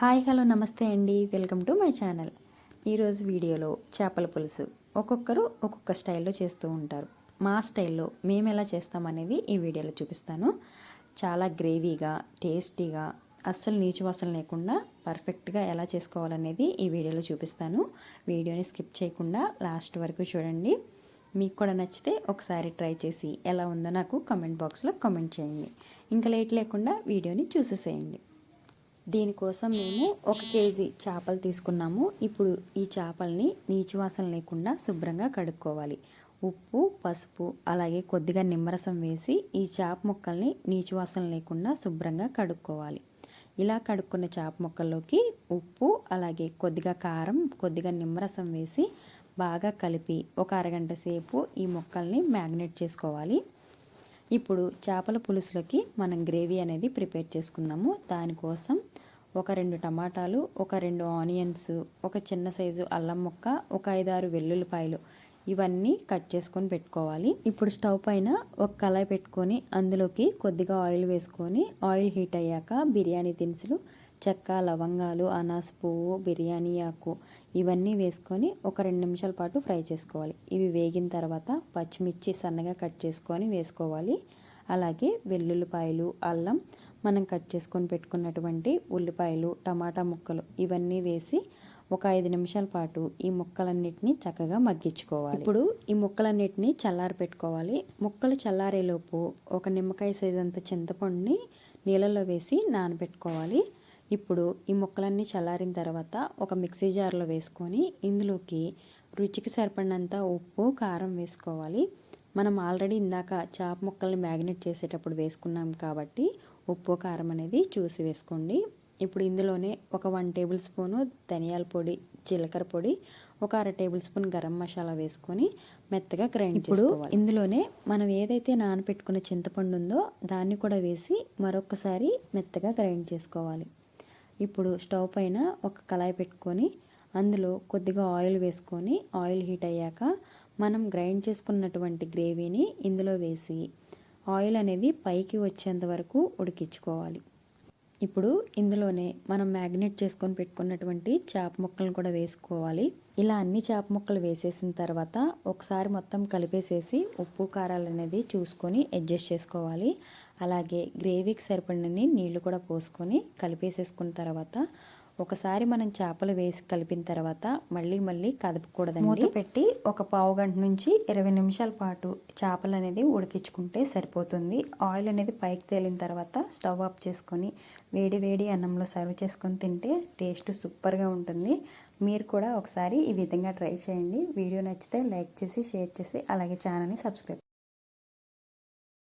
Hi hello నమస్తే అండి. Welcome to my channel. ఈరోజు వీడియోలో చేపల పులుసు ఒక్కొక్కరు ఒక్కొక్క స్టైల్లో చేస్తూ ఉంటారు. మా స్టైల్లో మేము ఎలా చేస్తామనేది ఈ వీడియోలో చూపిస్తాను. చాలా గ్రేవీగా టేస్టీగా అస్సలు నీచు వాసన లేకుండా పర్ఫెక్ట్గా ఎలా చేసుకోవాలనేది ఈ వీడియోలో చూపిస్తాను. వీడియోని స్కిప్ చేయకుండా లాస్ట్ వరకు చూడండి. మీకు కూడా నచ్చితే ఒకసారి ట్రై చేసి ఎలా ఉందో నాకు కమెంట్ బాక్స్లో కమెంట్ చేయండి. ఇంకా లేట్ లేకుండా వీడియోని చూసేసేయండి. దీనికోసం మేము ఒక కేజీ చేపలు తీసుకున్నాము. ఇప్పుడు ఈ చేపల్ని నీచు వాసన లేకుండా శుభ్రంగా కడుక్కోవాలి. ఉప్పు పసుపు అలాగే కొద్దిగా నిమ్మరసం వేసి ఈ చేప ముక్కల్ని నీచు వాసన లేకుండా శుభ్రంగా కడుక్కోవాలి. ఇలా కడుక్కున్న చేప ముక్కల్లోకి ఉప్పు అలాగే కొద్దిగా కారం కొద్దిగా నిమ్మరసం వేసి బాగా కలిపి ఒక అరగంట సేపు ఈ ముక్కల్ని మ్యాగ్నేట్ చేసుకోవాలి. ఇప్పుడు చేపల పులుసులోకి మనం గ్రేవీ అనేది ప్రిపేర్ చేసుకుందాము. దానికోసం ఒక రెండు టమాటాలు ఒక రెండు ఆనియన్స్ ఒక చిన్న సైజు అల్లం ముక్క ఒక ఐదారు వెల్లుల్లిపాయలు ఇవన్నీ కట్ చేసుకొని పెట్టుకోవాలి. ఇప్పుడు స్టవ్ పైన ఒక కళాయి పెట్టుకొని అందులోకి కొద్దిగా ఆయిల్ వేసుకొని ఆయిల్ హీట్ అయ్యాక బిర్యానీ దినుసులు చెక్క లవంగాలు అనాస పువ్వు బిర్యానీ ఆకు ఇవన్నీ వేసుకొని ఒక రెండు నిమిషాల పాటు ఫ్రై చేసుకోవాలి. ఇవి వేగిన తర్వాత పచ్చిమిర్చి సన్నగా కట్ చేసుకొని వేసుకోవాలి. అలాగే వెల్లుల్లిపాయలు అల్లం మనం కట్ చేసుకొని పెట్టుకున్నటువంటి ఉల్లిపాయలు టమాటా ముక్కలు ఇవన్నీ వేసి ఒక ఐదు నిమిషాల పాటు ఈ ముక్కలన్నిటిని చక్కగా మగ్గించుకోవాలి. ఇప్పుడు ఈ ముక్కలన్నిటిని చల్లారి పెట్టుకోవాలి. ముక్కలు చల్లారేలోపు ఒక నిమ్మకాయ సైజంత చింతపండుని నీళ్ళలో వేసి నానబెట్టుకోవాలి. ఇప్పుడు ఈ ముక్కలన్నీ చల్లారిన తర్వాత ఒక మిక్సీ జార్లో వేసుకొని ఇందులోకి రుచికి సరిపడినంత ఉప్పు కారం వేసుకోవాలి. మనం ఆల్రెడీ ఇందాక చేప ముక్కల్ని మ్యాగ్నెట్ చేసేటప్పుడు వేసుకున్నాం కాబట్టి ఉప్పు కారం అనేది చూసి వేసుకోండి. ఇప్పుడు ఇందులోనే ఒక వన్ టేబుల్ స్పూను ధనియాల పొడి జీలకర్ర పొడి ఒక అర టేబుల్ స్పూన్ గరం మసాలా వేసుకొని మెత్తగా గ్రైండ్ ఇప్పుడు ఇందులోనే మనం ఏదైతే నానపెట్టుకున్న చింతపండు ఉందో దాన్ని కూడా వేసి మరొకసారి మెత్తగా గ్రైండ్ చేసుకోవాలి. ఇప్పుడు స్టవ్ పైన ఒక కళాయి పెట్టుకొని అందులో కొద్దిగా ఆయిల్ వేసుకొని ఆయిల్ హీట్ అయ్యాక మనం గ్రైండ్ చేసుకున్నటువంటి గ్రేవీని ఇందులో వేసి ఆయిల్ అనేది పైకి వచ్చేంత వరకు ఉడికించుకోవాలి. ఇప్పుడు ఇందులోనే మనం మ్యాగ్నెట్ చేసుకొని పెట్టుకున్నటువంటి చేప ముక్కలను కూడా వేసుకోవాలి. ఇలా అన్ని చేప ముక్కలు వేసేసిన తర్వాత ఒకసారి మొత్తం కలిపేసేసి ఉప్పు కారాలు అనేది చూసుకొని అడ్జస్ట్ చేసుకోవాలి. అలాగే గ్రేవీకి సరిపడినన్ని నీళ్ళు కూడా పోసుకొని కలిపేసేసుకున్న తర్వాత ఒకసారి మనం చేపలు వేసి కలిపిన తర్వాత మళ్ళీ మళ్ళీ కదపకూడదండి. మూత పెట్టి ఒక పావు గంట నుంచి ఇరవై నిమిషాల పాటు చేపలు అనేది ఉడికించుకుంటే సరిపోతుంది. ఆయిల్ అనేది పైకి తేలిన తర్వాత స్టవ్ ఆఫ్ చేసుకొని వేడి వేడి అన్నంలో సర్వ్ చేసుకొని తింటే టేస్ట్ సూపర్గా ఉంటుంది. మీరు కూడా ఒకసారి ఈ విధంగా ట్రై చేయండి. వీడియో నచ్చితే లైక్ చేసి షేర్ చేసి అలాగే ఛానల్ని సబ్స్క్రైబ్